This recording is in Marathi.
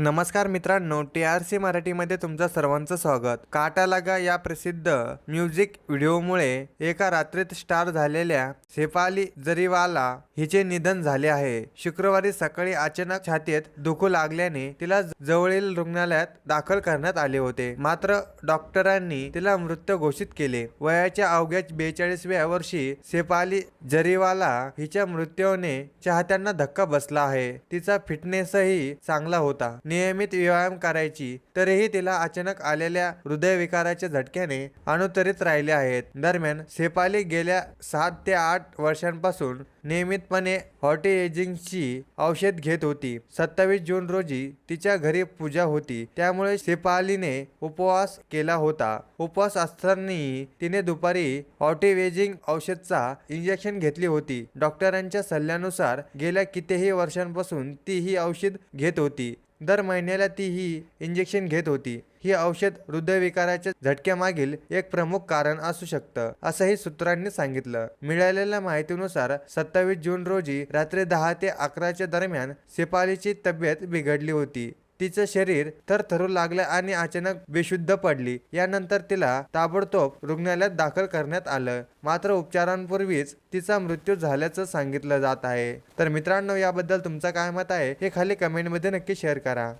नमस्कार मित्रांनो टी आर सी मराठीमध्ये तुमचं सर्वांचं स्वागत. काटा लगा या प्रसिद्ध म्युझिक व्हिडिओमुळे एका रात्रीत स्टार झालेल्या शेफाली जरीवाला हिचे निधन झाले आहे. शुक्रवारी सकाळी अचानक छातीत दुखू लागल्याने तिला जवळील रुग्णालयात दाखल करण्यात आले होते. मात्र डॉक्टरांनी तिला मृत घोषित केले. वयाच्या अवघ्या बेचाळीसव्या वर्षी शेफाली जरीवाला हिच्या मृत्यूने चाहत्यांना धक्का बसला आहे. तिचा फिटनेसही चांगला होता. नियमित व्यायाम करायची तरीही तिला अचानक आलेल्या हृदयविकाराच्या झटक्याने अनुतरित राहिले आहेत. दरम्यान शेफाली गेल्या सात ते आठ वर्षांपासून नियमितपणे हॉटी एजिंगची औषध घेत होती. सत्तावीस जून रोजी तिच्या घरी पूजा होती. त्यामुळे शेफालीने उपवास केला होता. उपवास असतानाही तिने दुपारी ऑटिवेजिंग औषधचा इंजेक्शन घेतली होती. डॉक्टरांच्या सल्ल्यानुसार गेल्या कितीही वर्षांपासून ती ही औषध घेत होती. दर महिन्याला ती ही इंजेक्शन घेत होती. ही औषध हृदयविकाराच्या झटक्यामागील एक प्रमुख कारण असू शकतं असंही सूत्रांनी सांगितलं. मिळालेल्या माहितीनुसार सत्तावीस जून रोजी रात्री दहा ते अकराच्या दरम्यान सिपालीची तब्येत बिघडली होती. तिचं शरीर थरथरू लागलं आणि अचानक बेशुद्ध पडली. यानंतर तिला ताबडतोब रुग्णालयात दाखल करण्यात आलं. मात्र उपचारांपूर्वीच तिचा मृत्यू झाल्याचं सांगितलं जात आहे. तर मित्रांनो याबद्दल तुमचं काय मत आहे हे खाली कमेंटमध्ये नक्की शेअर करा.